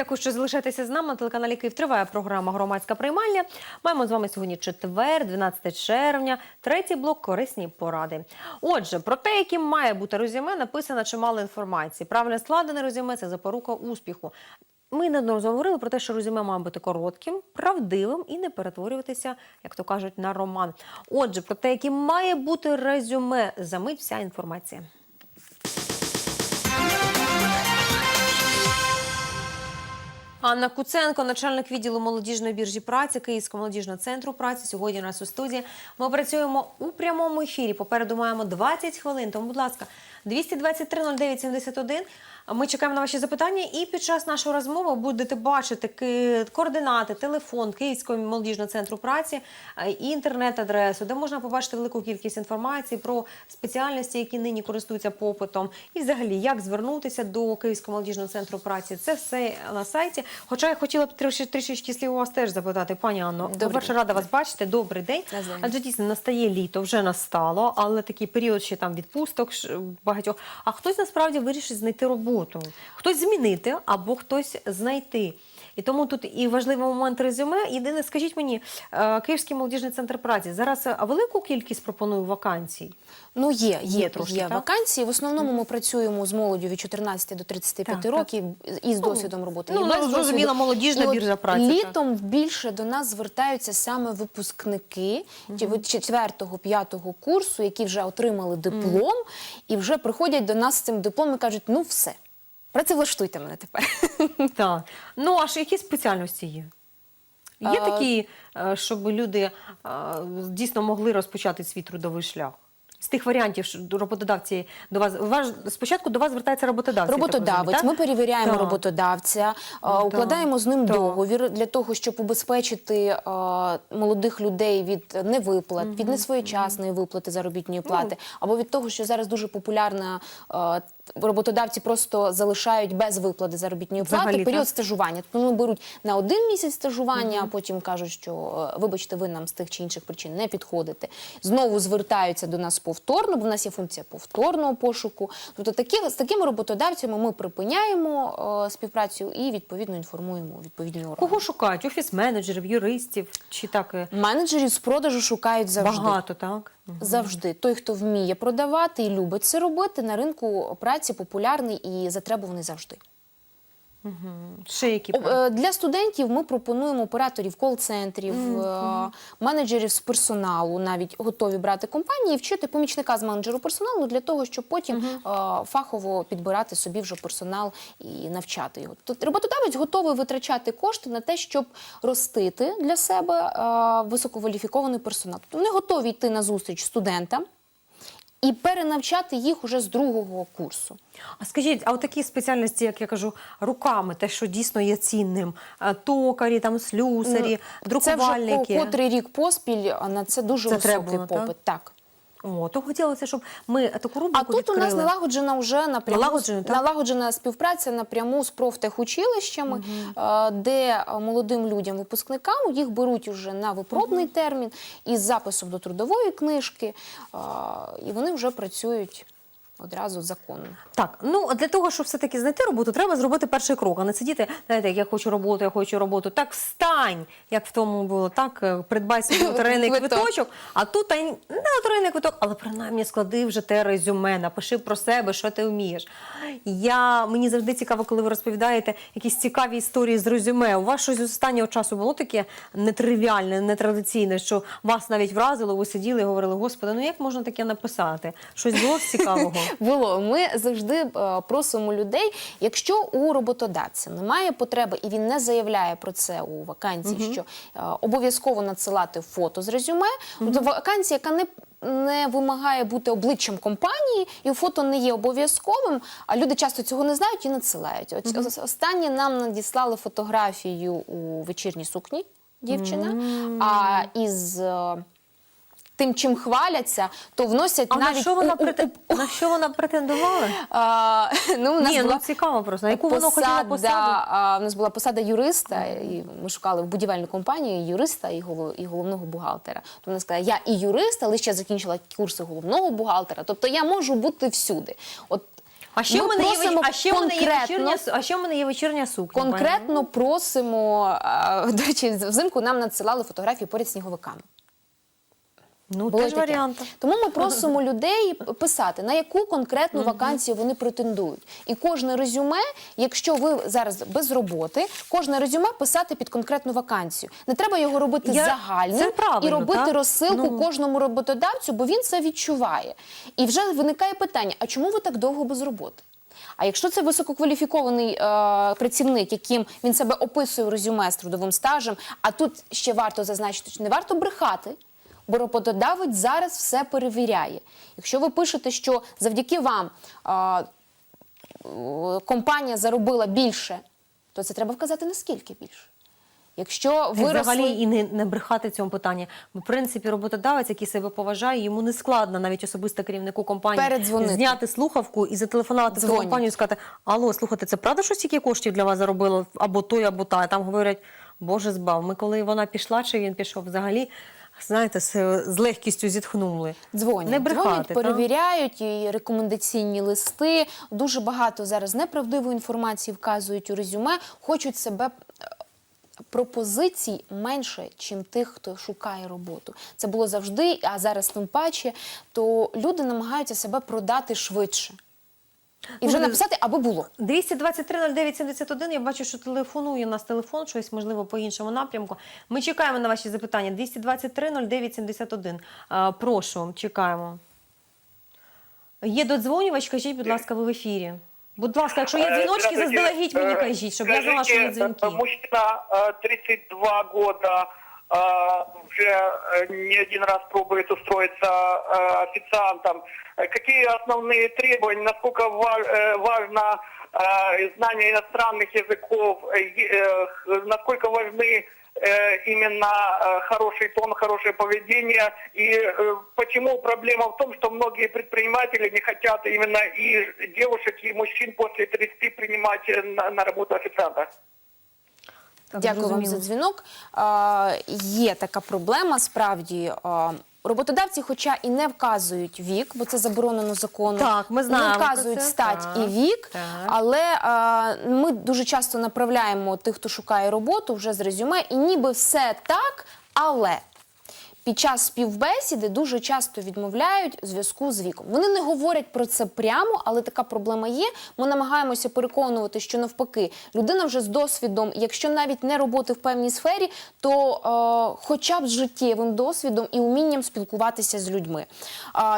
Дякую, що залишаєтеся з нами на телеканалі Київ. Триває програма Громадська приймальня. Маємо з вами сьогодні четвер, 12 червня, третій блок корисні поради. Отже, про те, яким має бути резюме, написано чимало інформації. Правильно складене резюме це запорука успіху. Ми неодноразово говорили про те, що резюме має бути коротким, правдивим і не перетворюватися, як то кажуть, на роман. Отже, про те, яким має бути резюме, замить вся інформація. Анна Куценко, начальник відділу молодіжної біржі праці Київського молодіжного центру праці. Сьогодні у нас у студії. Ми працюємо у прямому ефірі. Попереду маємо 20 хвилин. Тому, будь ласка, 223 09 71. Ми чекаємо на ваші запитання, і під час нашої розмови будете бачити координати, телефон Київського молодіжного центру праці е, і інтернет-адресу, де можна побачити велику кількість інформації про спеціальності, які нині користуються попитом, і взагалі як звернутися до Київського молодіжного центру праці. Це все на сайті. Хоча я хотіла б трішечки слів у вас теж запитати, пані Анно. По-перше, рада вас бачити. Добрий день. Адже дійсно настає літо, вже настало, але такий період ще там відпусток багатьох. А хтось насправді вирішить знайти роботу, хтось змінити або хтось знайти. І тому тут і важливий момент резюме. Єдине, скажіть мені, е, Київський молодіжний центр праці зараз е, велику кількість пропонує вакансій. Ну, є, є, Є трошки, є так? вакансії. В основному ми працюємо з молоддю від 14 до 35 Так, років із досвідом роботи. ну, і ну, зрозуміло, молодіжна І біржа праці, так. Літом більше до нас звертаються саме випускники від 4-5 курсу, які вже отримали диплом, і вже приходять до нас з цим дипломом і кажуть, ну все, працевлаштуйте мене тепер. Так. Ну, а які спеціальності є? Є А- такі, е, щоб люди е, дійсно могли розпочати свій трудовий шлях? З тих варіантів, що роботодавці до вас, ваш спочатку до вас звертається роботодавець. я так розумію, Роботодавець, так? ми перевіряємо Так. роботодавця, так. укладаємо з ним Так. договір для того, щоб убезпечити а, молодих людей від невиплат, від несвоєчасної виплати заробітної плати, або від того, що зараз дуже популярна. а, Роботодавці просто залишають без виплати заробітної плати Взагалі, період так? стажування. Тобто вони беруть на один місяць стажування, а потім кажуть, що е, вибачте, ви нам з тих чи інших причин не підходите. Знову звертаються до нас повторно, бо в нас є функція повторного пошуку. Тобто такі, з такими роботодавцями ми припиняємо е, співпрацю і відповідно інформуємо відповідні органи. Кого шукають? Офіс-менеджерів, юристів? Чи так е, Менеджерів з продажу шукають завжди. багато, так? Завжди той, хто вміє продавати і любить це робити, на ринку праці популярний і затребуваний завжди. Ще які? Е, Для студентів ми пропонуємо операторів кол-центрів, е, менеджерів з персоналу, навіть готові брати компанії, вчити помічника з менеджеру персоналу для того, щоб потім е, фахово підбирати собі вже персонал і навчати його. Тобто роботодавець готовий витрачати кошти на те, щоб ростити для себе висококваліфікований персонал. Тобто вони готові йти на зустріч студентам і перенавчати їх уже з другого курсу. А скажіть, а от такі спеціальності, як я кажу, руками, те, що дійсно є цінним, е, токарі, там слюсарі, Це вже друкувальники. по котрий рік поспіль на це дуже Це високий так? попит. Так. О, то хотілося, щоб ми таку А тут тут у нас налагоджена вже напряму Налагоджена, так? налагоджена співпраця напряму з профтехучилищами, угу. де е, молодим людям, випускникам їх беруть уже на випробний термін із записом до трудової книжки, е, і вони вже працюють одразу законно. Так, ну для того, щоб все-таки знайти роботу, треба зробити перший крок, а не сидіти, знаєте, як я хочу роботу, я хочу роботу. Так встань, як в тому було, так, е, придбай собі лотерейний квиточок, а тут та й не лотерейний квиток, але принаймні склади вже те резюме, напиши про себе, що ти вмієш. Я, мені завжди цікаво, коли ви розповідаєте якісь цікаві історії з резюме. У вас щось з останнього часу було таке нетривіальне, нетрадиційне, що вас навіть вразило, ви сиділи і говорили, господи, ну як можна таке написати? Щось було цікавого? Було. Ми завжди е, просимо людей, якщо у роботодавця немає потреби і він не заявляє про це у вакансії, що е, обов'язково надсилати фото з резюме, тобто вакансія, яка не не вимагає бути обличчям компанії, і фото не є обов'язковим, а люди часто цього не знають і надсилають. От ос- останнє нам надіслали фотографію у вечірній сукні дівчина, а із е, тим, чим хваляться, то вносять А навіть на що вона у- у- прете- на що вона претендувала? А, ну, у нас Ні, була ну цікаво просто. На яку воно хотіла посаду? а, у нас була посада юриста, і ми шукали в будівельну компанію юриста і, голов, і головного бухгалтера. То вона сказала, я і юрист, але ще закінчила курси головного бухгалтера. Тобто я можу бути всюди. От А ще мене є а ще мене є вечірня а ще в мене є вечірня сукня. пані. Конкретно просимо, е, до речі, взимку нам надсилали фотографії поряд сніговиками. Ну, Було теж таке. Тому ми просимо людей писати, на яку конкретну вакансію вони претендують. І кожне резюме, якщо ви зараз без роботи, кожне резюме писати під конкретну вакансію. Не треба його робити Я- загальним правильно, і робити так? розсилку Ну. кожному роботодавцю, бо він це відчуває. І вже виникає питання: а чому ви так довго без роботи? А якщо це висококваліфікований е, працівник, яким він себе описує в резюме з трудовим стажем, а тут ще варто зазначити, що не варто брехати, роботодавець зараз все перевіряє. Якщо ви пишете, що завдяки вам е, е, компанія заробила більше, то це треба вказати наскільки більше. Якщо Ви виросли... взагалі і не, не брехати цьому питанні. Бо, в принципі, роботодавець, який себе поважає, йому не складно навіть особисто керівнику компанії Передзвонити. зняти слухавку і зателефонувати ту компанію і сказати: Алло, слухайте, це правда, що стільки коштів для вас заробило або той, або та. А там говорять, Боже збав. Ми коли вона пішла, чи він пішов, взагалі, знаєте, з, легкістю зітхнули. Дзвонять, Не брехати, дзвонять, та? перевіряють і рекомендаційні листи. Дуже багато зараз неправдивої інформації вказують у резюме, хочуть себе. е, Пропозицій менше, чим тих, хто шукає роботу. Це було завжди, а зараз тим паче. То люди намагаються себе продати швидше і вже Ну, написати, аби було. 223-09-71, я бачу, що телефонує у нас телефон, щось можливо по іншому напрямку. Ми чекаємо на ваші запитання. 223-09-71. А, Прошу, чекаємо. Є додзвонювач, кажіть, будь ласка, ви в ефірі. Будь ласка, якщо є Э, дзвіночки, здравствуйте. заздалегідь мені Э, кажіть, щоб я знала, що скажите, є дзвінки. э, Мужчина, э, 32 года, э, уже э, не один раз пробует устроиться э, официантом. Э, Какие основные требования, насколько ва- э, важно э, знание иностранных языков, э, е- э, х- насколько важны э, именно э, хороший тон, хорошее поведение. И э, почему проблема в том, что многие предприниматели не хотят именно и девушек, и мужчин после 30 принимать э, на, на работу официанта. Дякую вам за дзвінок. Є така проблема. Справді роботодавці, хоча і не вказують вік, бо це заборонено законом. Так, ми знаємо не про вказують це. стать Так, і вік, так. але е, ми дуже часто направляємо тих, хто шукає роботу вже з резюме, і ніби все так, але. Під час співбесіди дуже часто відмовляють зв'язку з віком. Вони не говорять про це прямо, але така проблема є. Ми намагаємося переконувати, що навпаки людина вже з досвідом, якщо навіть не роботи в певній сфері, то е, хоча б з життєвим досвідом і умінням спілкуватися з людьми.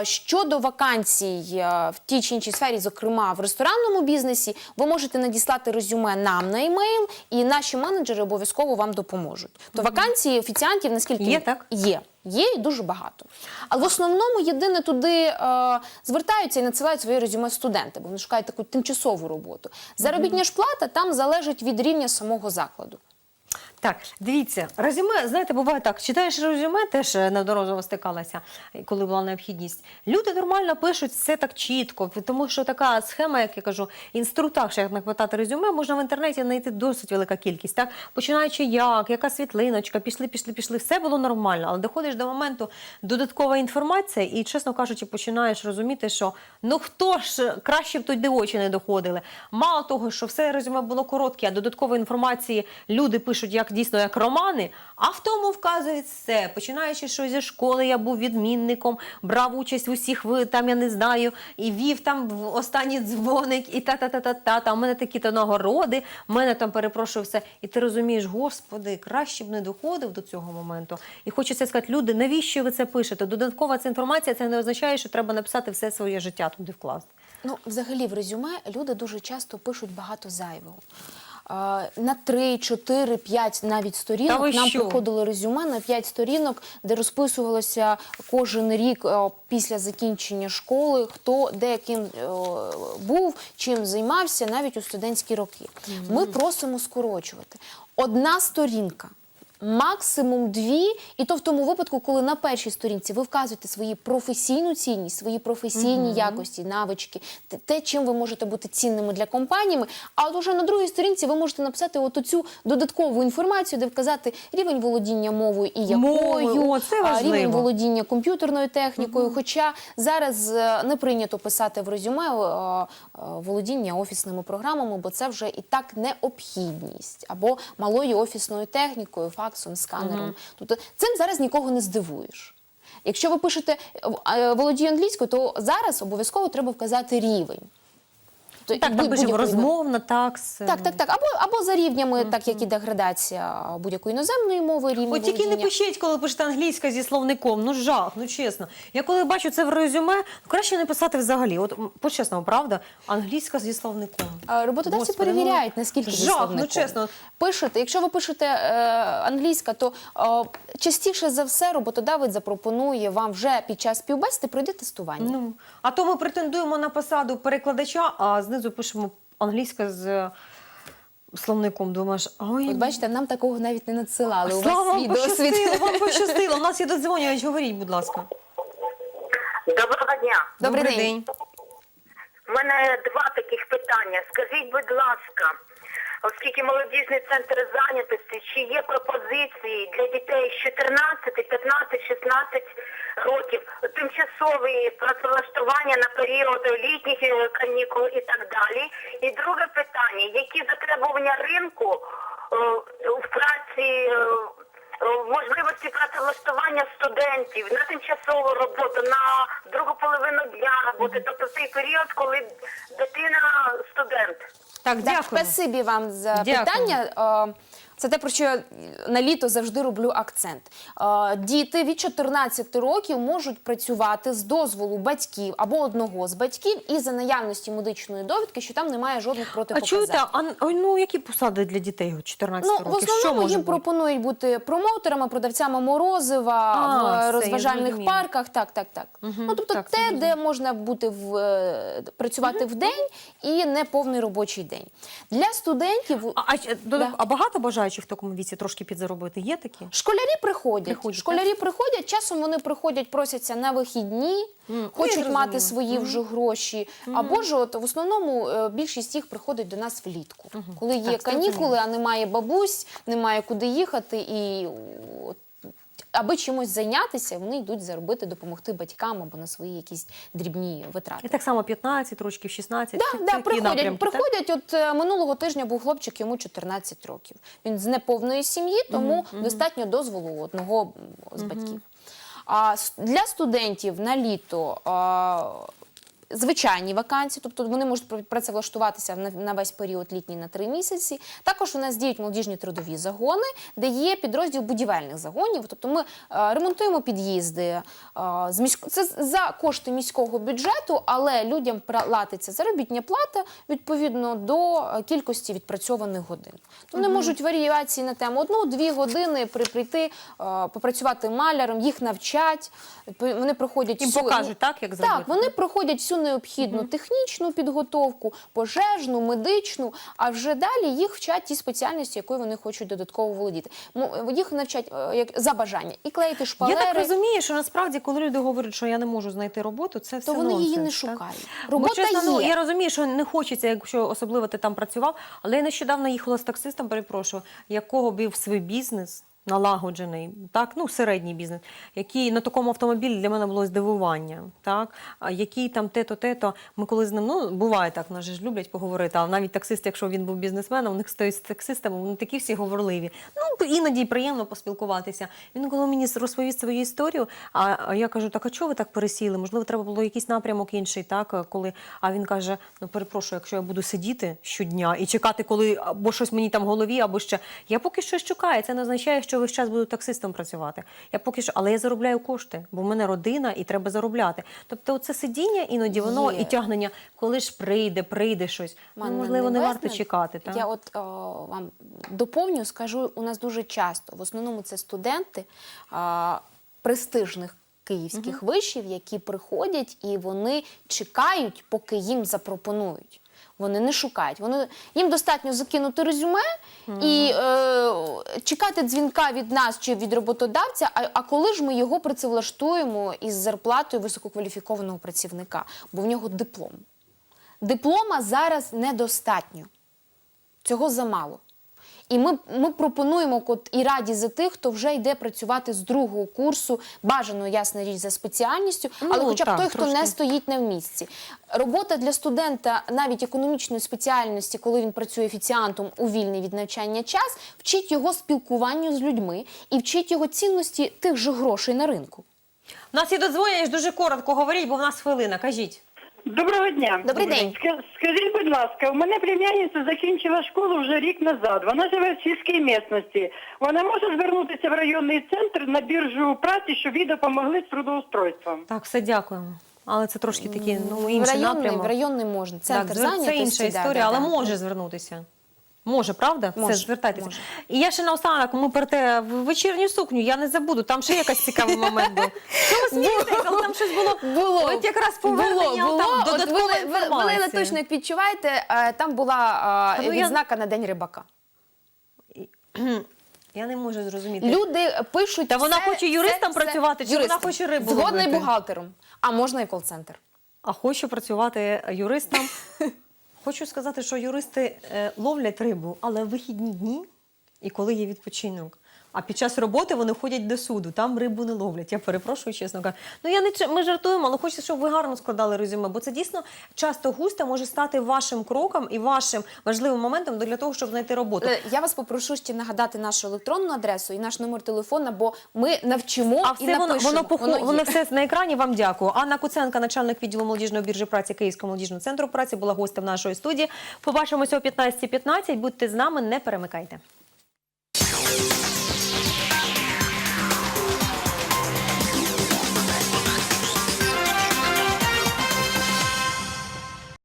Е, щодо вакансій е, в тій чи іншій сфері, зокрема в ресторанному бізнесі, ви можете надіслати резюме нам на емейл, і наші менеджери обов'язково вам допоможуть. То вакансії офіціантів наскільки Є, так? Є. Є і дуже багато. Але в основному єдине туди е, звертаються і надсилають свої резюме студенти, бо вони шукають таку тимчасову роботу. Заробітня ж плата там залежить від рівня самого закладу. Так, дивіться, резюме, знаєте, буває так. Читаєш резюме, теж е, неодноразово стикалася, коли була необхідність. Люди нормально пишуть все так чітко, тому що така схема, як я кажу, інструктаж, як напитати резюме, можна в інтернеті знайти досить велика кількість. Так, починаючи як, яка світлиночка, пішли, пішли, пішли, все було нормально. Але доходиш до моменту додаткова інформація, і, чесно кажучи, починаєш розуміти, що ну хто ж краще б туди очі не доходили. Мало того, що все резюме було коротке, а додаткової інформації люди пишуть як дійсно як романи, а в тому вказують все. Починаючи, що зі школи я був відмінником, брав участь в усіх там, я не знаю, і вів там в останній дзвоник, і та-та-та-та-та. Та у мене такі-то нагороди, в мене там перепрошую все. І ти розумієш, господи, краще б не доходив до цього моменту. І хочеться сказати, люди, навіщо ви це пишете? Додаткова ця інформація, це не означає, що треба написати все своє життя туди вкласти. Ну, взагалі, в резюме люди дуже часто пишуть багато зайвого. На 3, 4, 5 навіть сторінок нам що? приходило резюме на 5 сторінок, де розписувалося кожен рік е, після закінчення школи, хто де яким е, був, чим займався, навіть у студентські роки. Ми просимо скорочувати. Одна сторінка максимум дві, і то в тому випадку, коли на першій сторінці ви вказуєте свої професійну цінність, свої професійні якості, навички, те- чим ви можете бути цінними для компаніями. А от уже на другій сторінці ви можете написати от цю додаткову інформацію, де вказати рівень володіння мовою і якою, о, це важливо. рівень володіння комп'ютерною технікою. Хоча зараз е, не прийнято писати в резюме е, е, володіння офісними програмами, бо це вже і так необхідність або малою офісною технікою, факсом, сканером. Тобто цим зараз нікого не здивуєш. Якщо ви пишете е, володію англійською, то зараз обов'язково треба вказати рівень. Тобто Так, там пишемо розмовна, такс. Так, так, так. Або, або за рівнями, так як іде градація будь-якої іноземної мови, рівень От тільки не пишіть, коли пишете англійська зі словником. Ну жах, ну чесно. Я коли бачу це в резюме, ну, краще не писати взагалі. От по-чесному, правда? Англійська зі словником. А, Роботодавці Господи, ну, перевіряють, наскільки жах, ну, словником. чесно. Пишете, якщо ви пишете е, англійська, то е, частіше за все роботодавець запропонує вам вже під час співбесіди пройти тестування. Ну, а то ми претендуємо на посаду перекладача, а знизу пишемо англійська з словником. Думаєш, ой, От бачите, нам такого навіть не надсилали. У слава вас вам свій досвід. пощастило, вам пощастило. У нас є додзвонювач, говоріть, будь ласка. Доброго дня. Добрий день. У мене два таких питання. Скажіть, будь ласка, оскільки молодіжний центр зайнятості, чи є пропозиції для дітей з 14, 15, 16 років тимчасові працевлаштування на період літніх е, канікул і так далі? І друге питання: які затребування ринку е, в праці? е, можливості працевлаштування студентів на тимчасову роботу, на другу половину дня роботи, тобто той період, коли дитина студент. Так, Так, спасибі вам за Дякую. питання. Це те, про що я на літо завжди роблю акцент. Е, Діти від 14 років можуть працювати з дозволу батьків або одного з батьків і за наявності медичної довідки, що там немає жодних А протипоказань. чуєте, а ну які посади для дітей от 14 Ну, років? в основному їм бути? пропонують бути промоутерами, продавцями морозива А, в розважальних парках. Так, так, так. Ну тобто, так, те, де можна бути в е, працювати в день і не повний робочий день. Для студентів А, а, Да. а багато бажаючих в такому віці трошки підзаробити? Є такі? Школярі приходять. Приходять, Школярі приходять, часом вони приходять, просяться на вихідні, mm, хочуть мати свої свої вже гроші. Або ж от в основному е, більшість їх приходить до нас влітку, коли є Так, канікули, а немає бабусь, немає куди їхати і. Аби чимось зайнятися, вони йдуть заробити, допомогти батькам або на свої якісь дрібні витрати. І так само 15 років, 16. Да, Ці- да, приходять, напрямки, так? приходять. От е, минулого тижня був хлопчик, йому 14 років. Він з неповної сім'ї, тому достатньо дозволу одного з батьків. А для студентів на літо. а, Звичайні вакансії, тобто вони можуть працевлаштуватися на, весь період літній на три місяці. Також у нас діють молодіжні трудові загони, де є підрозділ будівельних загонів. Тобто ми е, ремонтуємо під'їзди е, це за кошти міського бюджету, але людям платиться заробітня плата відповідно до е, кількості відпрацьованих годин. То Вони можуть варіації на тему одну-дві години при прийти, попрацювати маляром, їх навчать. Вони проходять Їм всю- покажуть, так, як зробити? Так, вони проходять всю необхідну технічну підготовку, пожежну, медичну, а вже далі їх вчать ті спеціальності, якою вони хочуть додатково володіти. Їх навчать е, як за бажання і клеїти шпалери. Я так розумію, що насправді, коли люди говорять, що я не можу знайти роботу, це все То вони її не шукають. Бо, Робота чесно, ну, є. я розумію, що не хочеться, якщо особливо ти там працював, але я нещодавно їхала з таксистом, перепрошую, якого був свій бізнес. Налагоджений, так, ну середній бізнес, який на такому автомобілі для мене було здивування, так, який там те-то, те-то. Ми коли з ним, ну буває так, нас ж люблять поговорити, а навіть таксист, якщо він був бізнесменом, у них стоїть з таксистами, вони такі всі говорливі. Ну, іноді приємно поспілкуватися. Він коли мені розповів свою історію, а, я кажу, так а чого ви так пересіли? Можливо, треба було якийсь напрямок інший, так, коли, а він каже, ну перепрошую, якщо я буду сидіти щодня і чекати, коли або щось мені там в голові, або ще. Я поки що шукаю, це не означає, що весь час буду таксистом працювати. Я поки що, але я заробляю кошти, бо в мене родина і треба заробляти. Тобто, це сидіння іноді воно Є. і тягнення, коли ж прийде, прийде щось. Ну, можливо, не варто чекати. Так? Я от о, вам доповню, скажу, у нас дуже часто, в основному це студенти а, престижних київських вишів, які приходять і вони чекають, поки їм запропонують. Вони не шукають. Вони їм достатньо закинути резюме і е, чекати дзвінка від нас чи від роботодавця. А, а коли ж ми його працевлаштуємо із зарплатою висококваліфікованого працівника? Бо в нього диплом. Диплома зараз недостатньо. Цього замало. І ми, ми пропонуємо от, і раді за тих, хто вже йде працювати з другого курсу, бажано, ясна річ, за спеціальністю, але Ну, хоча б так, той, хто трошки. не стоїть на місці. Робота для студента навіть економічної спеціальності, коли він працює офіціантом у вільний від навчання час, вчить його спілкуванню з людьми і вчить його цінності тих же грошей на ринку. У нас є додзвонення, дуже коротко говоріть, бо в нас хвилина. Кажіть. Доброго дня. Добрий день. Ска- Скажіть, будь ласка, у мене племянниця закінчила школу вже рік назад. Вона живе в сільській місності. Вона може звернутися в районний центр на біржу праці, щоб їй допомогли з трудоустройством. Так, все дякуємо. Але це трошки такі ну, в інший районний, напрямок. в районний можна. Центр так, це зайнятості. інша історія, да, але да. може звернутися. Може, правда? Може, Все, звертайтеся. може. І я ще наостанок, ми про те в вечірню сукню, я не забуду, там ще якийсь цікавий момент був. Що ви смієтесь, але там щось було, Було. от якраз повернення, було, там було. додаткова От ви, ви, ви, інформація. Лейла, точно як відчуваєте, е, там була е, ну, я- на День рибака. Я не можу зрозуміти. Люди пишуть. Та вона все- хоче юристом все- все- працювати, чи вона хоче рибу Згодна і бухгалтером. А можна і кол-центр. А хочу працювати юристом. Хочу сказати, що юристи е, ловлять рибу, але вихідні дні і коли є відпочинок. А під час роботи вони ходять до суду, там рибу не ловлять. Я перепрошую, чесно кажу. Ну я не ми жартуємо, але хочеться, щоб ви гарно складали резюме, бо це дійсно часто густо може стати вашим кроком і вашим важливим моментом для того, щоб знайти роботу. Е, Я вас попрошу ще нагадати нашу електронну адресу і наш номер телефона, бо ми навчимо А і все воно, напишемо. воно, похо- Воно воно все на екрані. Вам дякую. Анна Куценка, начальник відділу молодіжної біржі праці Київського молодіжного центру праці, була гостем нашої студії. Побачимося о 15.15. Будьте з нами, не перемикайте.